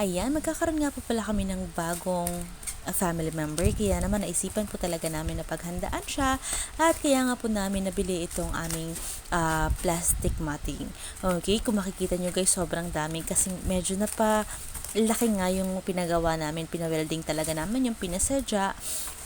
Ayan, magkakaroon nga po pala kami ng bagong uh, family member. Kaya naman naisipan po talaga namin na paghandaan siya. At kaya nga po namin nabili itong aming uh, plastic matting. Okay, kung makikita nyo guys, sobrang dami kasi medyo na pa laki nga yung pinagawa namin. Pinawelding talaga namin yung pinasadya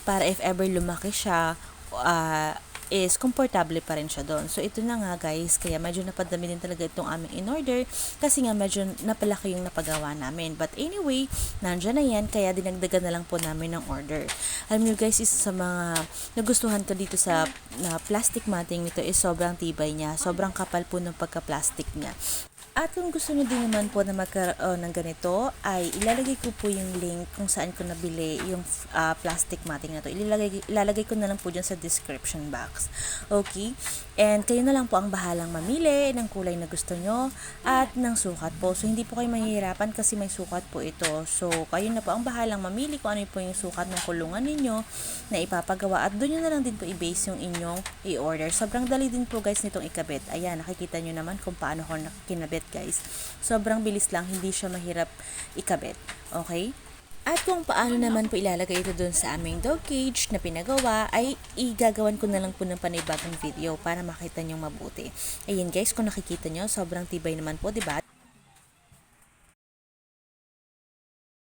para if ever lumaki siya, uh, is komportable pa rin siya doon. So, ito na nga guys, kaya medyo napadami din talaga itong aming in-order kasi nga medyo napalaki yung napagawa namin. But anyway, nandyan na yan, kaya dinagdagan na lang po namin ng order. Alam nyo guys, isa sa mga nagustuhan ko dito sa na plastic matting nito is sobrang tibay niya. Sobrang kapal po ng pagka-plastic niya. At kung gusto nyo din naman po na magkaroon ng ganito, ay ilalagay ko po yung link kung saan ko nabili yung uh, plastic matting na to. Ilalagay, ilalagay ko na lang po dyan sa description box. Okay? And kayo na lang po ang bahalang mamili ng kulay na gusto nyo at ng sukat po. So, hindi po kayo mahihirapan kasi may sukat po ito. So, kayo na po ang bahalang mamili kung ano po yung sukat ng kulungan ninyo na ipapagawa. At doon nyo na lang din po i-base yung inyong i-order. Sobrang dali din po guys nitong ikabit. Ayan, nakikita nyo naman kung paano ko kinabit guys. Sobrang bilis lang, hindi siya mahirap ikabit. Okay? At kung paano naman po ilalagay ito doon sa aming dog cage na pinagawa, ay igagawan ko na lang po ng panibagong video para makita nyong mabuti. Ayan guys, kung nakikita nyo, sobrang tibay naman po, di ba?